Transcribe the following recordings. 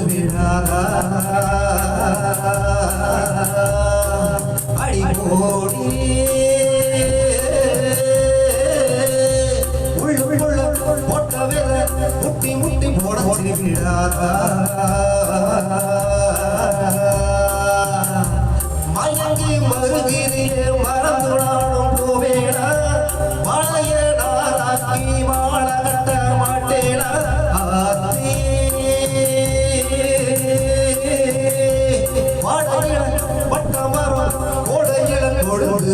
கூடுகிறாரா அடிமோடி முட்டி முட்டி போட சொல்கிறாரா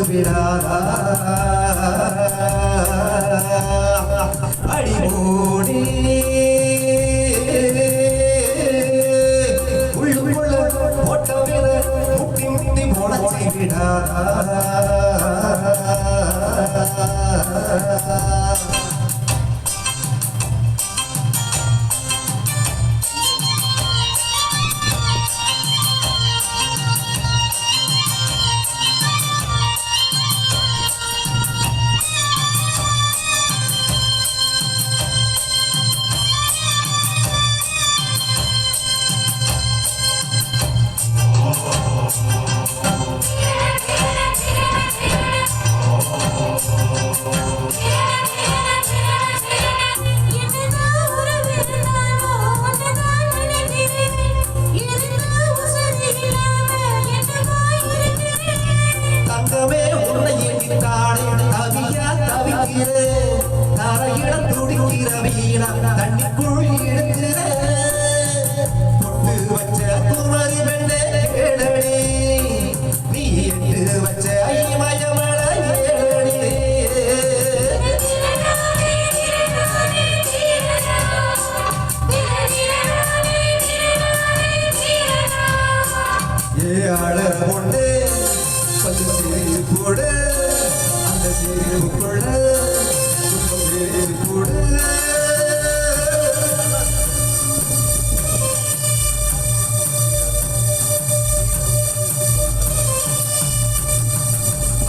பிராவா தரையிலே தரையிடம் துடிக்கிற வீணம் தண்ணிக்குள் எடுத்து வச்ச குமரி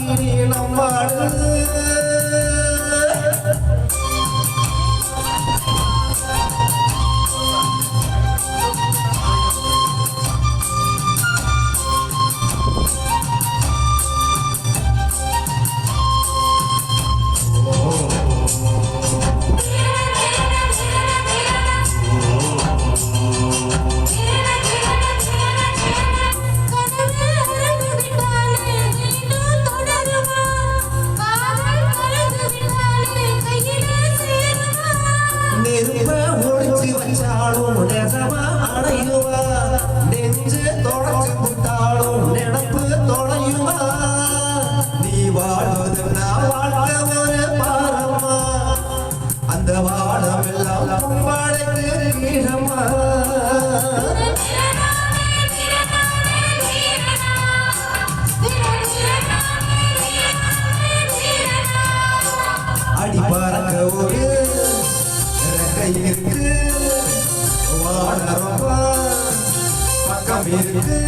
நீளம் வாழ்ந்து வாழுவது நான் வாழ்ந்த ஒரு பாரமா அந்த வாழம் எல்லாம் வாழைக்கு நீளமா பக்கம் இருக்கு.